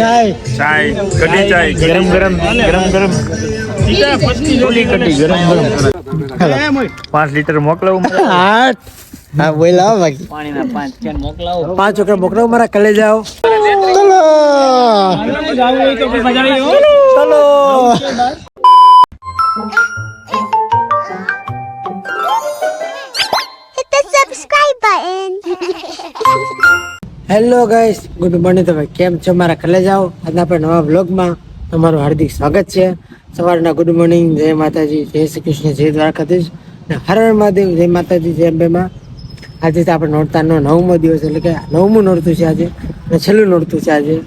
ચાય ચાય કઢી ચાય ગરમ ગરમ ગરમ ગરમ ચોલી. કઢી ગરમ ગરમ પાંચ લીટર મોકલાવું આઠ હા બોલાવો બાકી પાંચ કેન મોકલાવો મારા કલે જાઓ હેલો ગાઈસ ગુડ મોર્નિંગ તમે કેમ છો? મારા કલે જાઓ. આજના આપણે નવા બ્લોગમાં તમારું હાર્દિક સ્વાગત છે. સવારના ગુડ મોર્નિંગ જય માતાજી, જય શ્રી કૃષ્ણ, જય દ્વારકાધીશ અને હર હર મહાદેવ, જય માતાજી, જય અંબેમાં. આજે આપણે નોરતાનો નવમો દિવસ, એટલે કે નવમું નોરતું છે આજે અને છેલ્લું નોરતું છે આજે.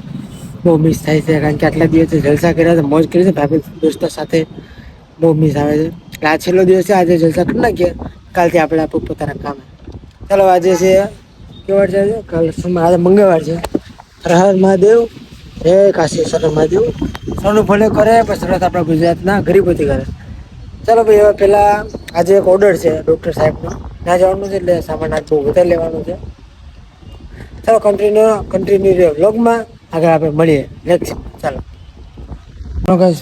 બહુ મિસ થાય છે, કારણ કે આટલા દિવસે જલસા કર્યા છે મોજ કરી છે, ભાભી દોસ્તો સાથે બહુ મિસ આવે છે. એટલે આ છેલ્લો દિવસ છે, આજે જલસા કરી નાખીએ. કાલથી આપણે આપો પોતાના કામ. ચાલો, આજે છે કેવાર છે, કાલ આજે મંગળવાર છે. હર મહાદેવ મહાદેવ જય સર મહાદેવ. સોનું ભલે કરે પણ સરસ આપણા ગુજરાતના ગરીબોથી કરે. ચાલો ભાઈ, હવે પહેલાં આજે એક ઓર્ડર છે ડૉક્ટર સાહેબનો. ત્યાં જવાનું છે એટલે સામાન આજ બહુ લેવાનું છે. ચાલો કન્ટિન્યુ કન્ટિન્યુ વ્લોગમાં આગળ આપણે મળીએ. નેક્સ્ટ ચાલો.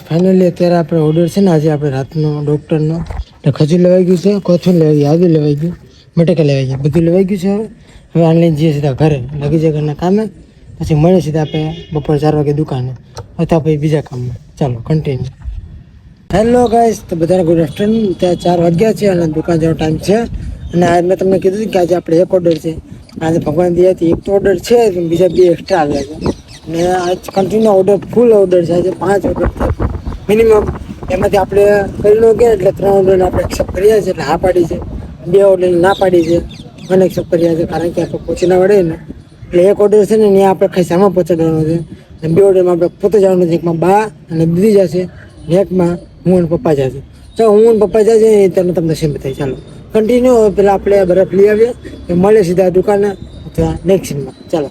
ફાઇનલી અત્યારે આપણે ઓર્ડર છે ને, આજે આપણે રાતનો ડૉક્ટરનો એટલે ખજૂર લેવાઈ ગયું છે, કોથમીર લેવાઈ ગયું, આદુ લેવાઈ ગયું, મટેકા લેવાઈ ગયા, બધું લેવાઈ ગયું છે હવે. હવે ઓનલાઈન જઈએ સીધા ઘરે. લગી જાય ઘરના કામે, પછી મળે સીધા આપણે બપોર ચાર વાગે દુકાને. અથવા પછી બીજા કામમાં. ચાલો કન્ટિન્યુ હેલો ગાઈસ તો બધાને ગુડ આફ્ટરનૂન ત્યાં ચાર વાગ્યા છે અને દુકાન જવાનો ટાઈમ છે. અને આજ મેં તમને કીધું કે આજે આપણે એક ઓર્ડર છે. આજે ભગવાન દયાથી એક તો ઓર્ડર છે બીજા બે એક્સ્ટ્રા આવ્યા છે. અને આજ કન્ટિન્યુ ઓર્ડર ફૂલ ઓર્ડર છે. આજે પાંચ ઓર્ડર મિનિમમ એમાંથી આપણે કરી ન ગયા એટલે ત્રણ ઓર્ડર આપણે એક્સેપ્ટ કર્યા છે. એટલે હા પાડી છે. બે ઓર્ડર ના પાડી છે. અનએક્સેપ્ટ કર્યા છે કારણ કે આપણે પહોંચી ના વળે ને. એટલે એક ઓર્ડર છે ને ત્યાં આપણે ખાઈ સામા પહોંચાડવાનો છે. અને બે ઓર્ડરમાં આપણે પોતે જવાનું છે, એકમાં બા અને દીદી જશે, ને એકમાં હું અને પપ્પા જશે. ચાલો હું અને પપ્પા જશે, એ તમને તમને સેમ થાય. ચાલો. કન્ટિન્યુ પેલા આપણે બરફ લઈ આવીએ એ મળે સીધા દુકાને અથવા નેક્સ્ટ સીનમાં ચાલો.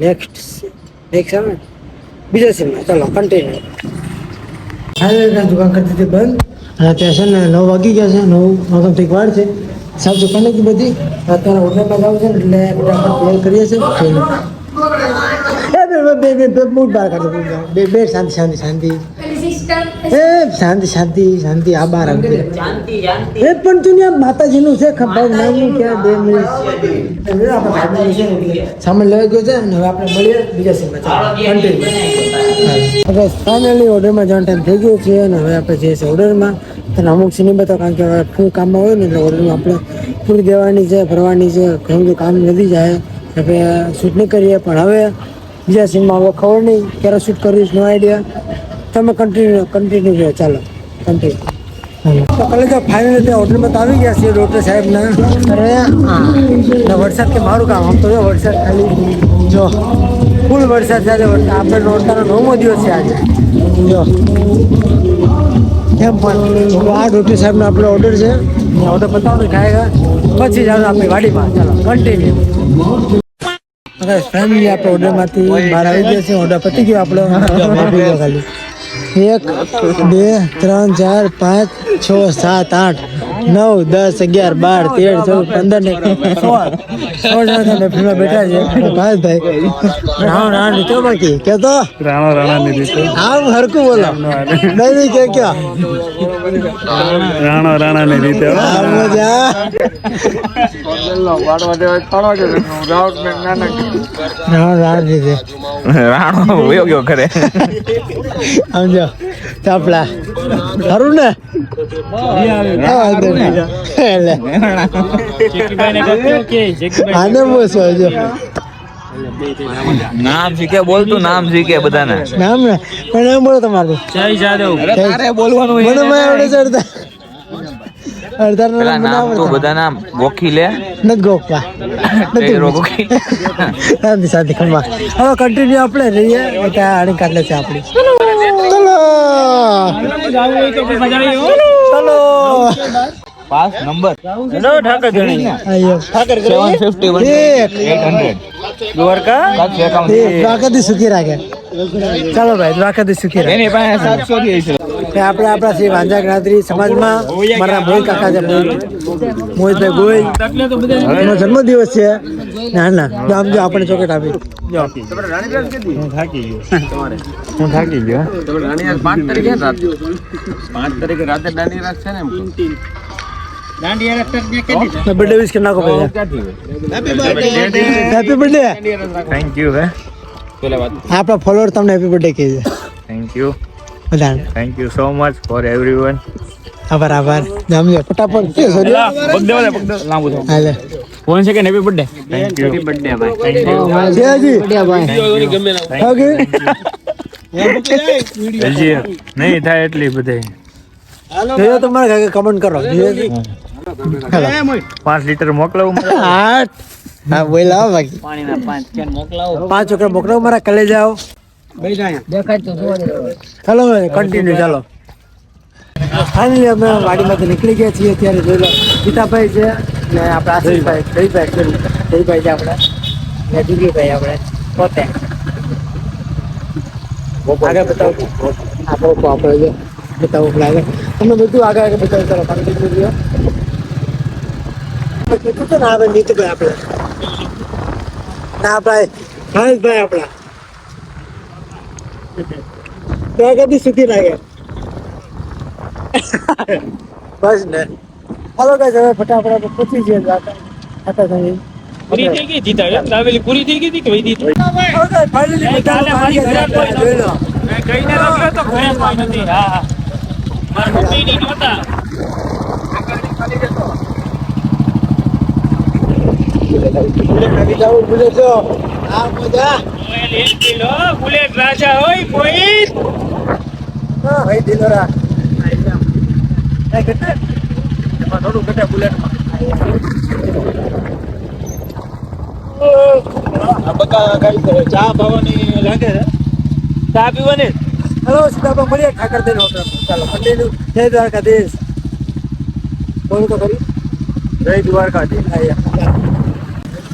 નેક્સ્ટ નેક્સ્ટ આવે બીજા સીનમાં ચાલો કન્ટિન્યુ હાલ, દુકાન કરી દીધી બંધ. અને ત્યાં છે ને નવ વાગી ગયા છે, નવ વાગ્યાથી વાર છે. સાફ દુકાન હતી બધી અત્યારે હોટલમાં જાવ છે એટલે ફટાફટ કોલ કરીએ છીએ. એ બે બે બે બે મૂડ બહાર કાઢો બે બે શાંતિ શાંતિ શાંતિ. એ શાંતિ શાંતિ શાંતિ આ બહાર શાંતિ શાંતિ એ પણ તું ત્યાં માતાજીનું છે ખબર નામનું ક્યાં બે મિનિટ. આપણે ને સામાન લેવા ગયો છે અને હવે આપણે મળીએ બીજા હવે ફાઇનલી ઓર્ડરમાં જવાનો ટાઈમ થઈ ગયો છે અને હવે આપણે જઈએ છીએ ઓર્ડરમાં તને અમુક સીની બતાવો કારણ કે હવે ફૂલ કામમાં હોય ને એટલે ઓર્ડરમાં આપણે પૂરી દેવાની છે, ભરવાની છે, ઘણું બધું કામ નથી જાય. એટલે શૂટ નહીં કરીએ, પણ હવે બીજા સીનમાં હવે ખબર નહીં ક્યારે શૂટ કરીશ નો આઈડિયા તમે કન્ટિન્યુ કન્ટિન્યુ રહ્યો ચાલો કન્ટિન્યુ કાલે તો ફાઇનલ હોટલમાં તો આવી ગયા છે ડૉક્ટર સાહેબના અરે, હા. વરસાદ કે મારું કામ? આમ તો જો વરસાદ ખાલી, જો. ફૂલ વરસાદ છે આજે આપણે નોરતાનો નવમો દિવસ છે આજે. જો. કેમ પણ આ ડૉક્ટર સાહેબનો આપણો ઓર્ડર છે. ઓર્ડર બતાવો ને ખાયગા પછી જાઓ આપણી વાડીમાં. ચાલો કન્ટિન્યુ ફેમિલી આપણે ઓર્ડરમાંથી બહાર આવી ગયા છે. ઓર્ડર પતી ગયો આપણો. ખાલી. એક બે ત્રણ ચાર પાંચ છ સાત આઠ નવ દસ અગિયાર બાર તેર ચૌદ પંદર ને સોળ. સોળ જણા તમે બેઠા છે ભાઈ ભાઈ રાણ રાણ નીચો બાકી કે તો રાણો રાણા ની રીતે આમ હરકું બોલો. નહીં નહીં કે ક્યાં? રાણા રાણા ની. આ મજા. રાણ રાણ રીતે રાણો વયો ગયો ઘરે. સમજો ચાપલા. ખરું ને આને બોસો જો નામ શીખે બોલતું નામ શીખે બધાને. નામ ને. પણ એમ બોલો તમારું. જય જાદવ. બોલવાનું મને આવડે છે અડધા પેલા નામ તો બધા નામ ગોખી લે. નત ગોખવા નથી ગોખી લે. શાંતિ શાંતિ ખમા. હવે કન્ટિન્યુ આપણે રહીએ. ત્યાં આણી કાઢલે છે આપણી. ચલો. ચલો. પાસ નંબર. આયો. ઠાકર ગણી. Fifty one. એક. Eight hundred Dwarka? એક. દ્વારકાથી સુખી રાખે. ચાલો ભાઈ દ્વારકાથી સુખી રાખે. એની પાસે 700 થી છે કે આપણે આપણા શ્રી વાંજા જ્ઞાત્રી સમાજમાં મારા મોહિત કાકા છે મોહિત મોહિતભાઈ ગોયલ એનો જન્મદિવસ છે. ના ના તો આમ જો આપણે ચોકેટ આપી. હું થાકી ગયો. હું થાકી પાંચ તારીખે પાંચ તારીખે રાતે દાંડી રાત છે ને એમ બર્થડે વિશ કરી નાખો ભાઈ? હેપી બર્થડે થેન્ક યુ પેલા આપણા ફોલોઅર તમને હેપી બર્થડે કહે છે થેન્ક યુ બધાને. Thank you so much for everyone આભાર આભાર. જામજો. ફટાફટ. કે સોરી હાલે ફોન છે કે happy birthday thank you birthday ભાઈ. થેન્ક યુ જયજી ઓકે હજી નહીં થાય એટલી બધી. હાલો તમારે કાકા કમેન્ટ કરો. જયજી હાલો. પાંચ લીટર મોકલાવું આઠ હા બોલાવો બાકી. પાણીના પાંચ કેન મોકલાવો. પાંચ છોકરા મોકલાવો મારા કલે જાઓ ચાલો કન્ટિન્યુ ચાલો. ફાઇનલી અમે વાડીમાંથી નીકળી ગયા છીએ ત્યારે જોઈ લો ગીતાભાઈ છે ને આપણે આશીષભાઈ દહીભાઈ છે દહીભાઈ છે આપણે, ને દિલીભાઈ આપણે, પોતે. આગળ બતાવું. આ આપણે જો બતાવું આગળ. તમે બધું આગળ આગળ બતાવું, ચાલો કન્ટિન્યુ રહ્યો કીધું તો ને આપણે નીતિભાઈ આપણે. ના, ભાઈ મહેશભાઈ આપણા. ત્યાં કદી સુધી લાગે. બસ ને. હાલો ગાઈસ હવે ફટાફટ આપણે પહોંચી જઈએ ખાતા થઈ પૂરી થઈ ગઈ જીતા પૂરી થઈ ગઈ હતી કે વહી ફાઇનલી બધા. જોઈ લો લખ્યો તો ઘરે કોઈ નથી. હા હા. મારા મમ્મીની નહોતા આવી જાઓ ભૂલે જો આ મજા ઓય લે કિલો બુલેટ રાજા હોય કોઈ હા ભાઈ દિલોરા એ કેટલે? એમાં થોડું ઘટે બુલેટમાં. બકા કઈ ચા પાવાની લાગે છે. ચા પીવાની? હલો સીતાબા મળીએ. ઠાકર દઈને હોટલમાં ચાલો કન્ટિન્યુ જય દ્વારકાધીશ. બોલું તો કરી. જય દ્વારકાધીશ. આયા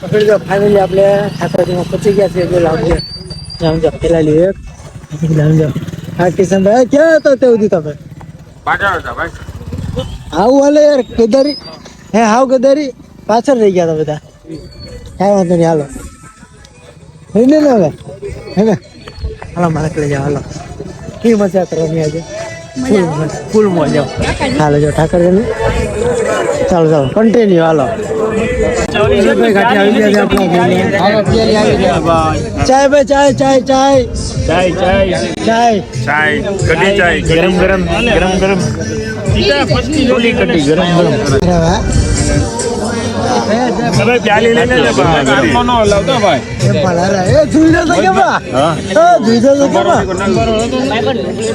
જો ફાઇનલી આપણે ઠાકરજીમાં પહોંચી ગયા છીએ જો લાવજો સમજો પેલા એક. સમજો હા કિશનભાઈ ક્યાં હતો તે સુધી તમે? પાછળ હતા ભાઈ. આવું હાલે યાર ગદારી હે હાવ ગદારી પાછળ રહી ગયા હતા બધા. કાંઈ વાંધો નહીં હાલો. થઈ ને હવે? હે ને? હાલો મારે લઈ જાઓ હાલો. કેવી મજા કરવાની આજે? ફૂલ મજા. ફૂલ મજા. હાલો જો ઠાકર ચાલો ચાલો કન્ટિન્યુ હાલો. ચાય ભાઈ ચાય ચાય ચાય. ચાય ચાય. ચાય. ચાય. કઢી ચાય. ગરમ ગરમ ગરમ ગરમ. ચોલી કઢી ગરમ ગરમ. પ્યાલી લઈને ભાઈ?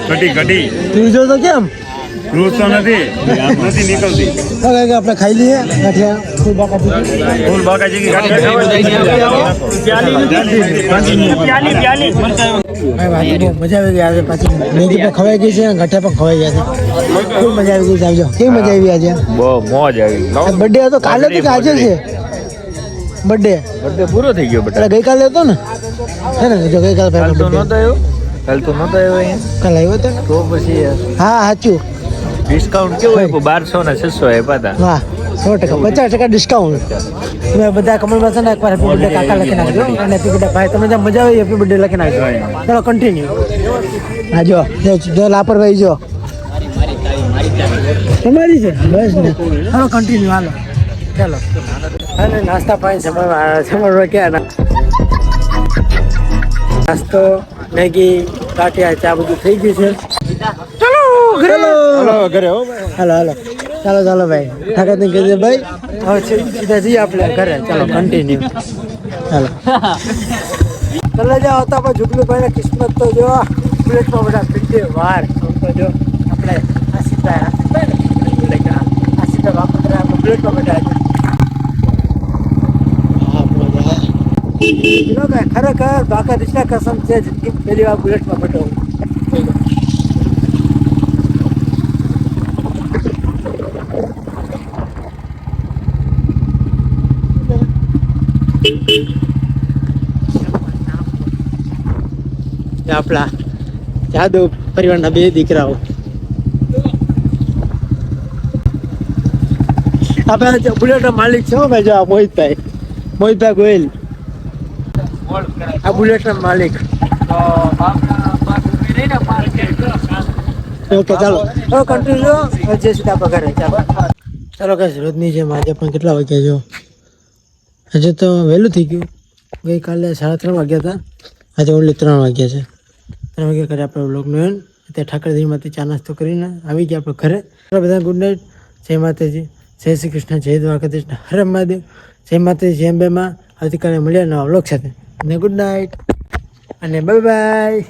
કઢી કઢી. કેમ? રૂસ તો નથી. નથી નીકળતી. આપણે ખાઈ લઈએ. ગાંઠિયા ફૂલ બાકા ફૂલ બાકાજી કી મજા આવી ગઈ આજે પાછી. મેગી પણ ખવાઈ ગઈ છે ગાંઠિયા પણ ખવાઈ ગયા છે. ખૂબ મજા આવી ગઈ આવજો. કેવી મજા આવી આજે? બહુ મોજ આવી. બર્થડે હતો કાલે તો કે આજે છે? બર્થડે બર્થડે પૂરો થઈ ગયો એટલે ગઈકાલે હતો ને? હે ને જો ગઈકાલે કાલ તો નહોતો આવ્યો. કાલ તો નહોતો આવ્યો અહીંયા. કાલે આવ્યો તો પછી હા સાચું. ડિસ્કાઉન્ટ કેવું આપ્યું? બારસો ને છસો આપ્યા હતા વાહ, સો ટકા. પચાસ ટકા ડિસ્કાઉન્ટ તમે બધા કમલમાં છે ને એકવાર હેપી બર્થડે કાકા લખી નાખજો અને હેપી બર્થડે ભાઈ. તમે જ્યાં મજા આવી હેપી બર્થડે લખી નાખજો. ચાલો કન્ટિન્યુ હા, જો જો લાપરવાહી, જો. તમારી છે? બસ ને. ચાલો કન્ટિન્યુ હાલો. ચાલો. અને નાસ્તા પાણી સમય સમય ક્યાં? નાસ્તો, મેગી ગાંઠિયા ચા બધું થઈ ગયું છે. ઘરે હાલો ઘરે હાલો હાલો. ચાલો ચાલો ભાઈ. ઠાકર ને કહી ભાઈ. હવે સીધા જઈએ આપણે ઘરે. ચાલો કન્ટિન્યુ ચાલો ચાલો જાઓ તો આપણે જુગલું ભાઈ કિસ્મત તો જો બુલેટમાં બધા પીટે વાર. તો જો આપણે આ સીધા આ સીધા વાપરે આપણે બુલેટમાં ભાઈ, ખરેખર બાકા દિશા કસમ છે જિંદગી પહેલી વાર બુલેટમાં બેઠો આપણા જાદવ પરિવારના બે દીકરાઓ. આપણે બુલેટનો માલિક છે ભાઈ, જો આ મોહિતભાઈ. મોહિતભાઈ ગોયલ. આ બુલેટના માલિક. ઓકે, ચાલો. હવે કન્ટિન્યુ જય સીધા પગારે. ચાલો. ચાલો કઈ રોજની જેમ આજે પણ કેટલા વાગ્યા જો? હજુ તો વહેલું થઈ ગયું. ગઈકાલે સાડા ત્રણ વાગ્યા હતા. આજે ઓનલી ત્રણ વાગ્યા છે. ત્રણ વાગ્યા કરે આપણે બ્લોગનું એમ ત્યાં ઠાકરજીમાંથી ચા નાસ્તો કરીને આવી ગયા આપણે ઘરે. બધા ગુડ નાઇટ જય માતાજી. જય શ્રી કૃષ્ણ. જય દ્વારકાધીશ. હરે મહાદેવ. જય માતાજી, જય અંબેમાં આવતીકાલે મળ્યા નવા બ્લોગ સાથે. અને ગુડ નાઇટ અને બાય બાય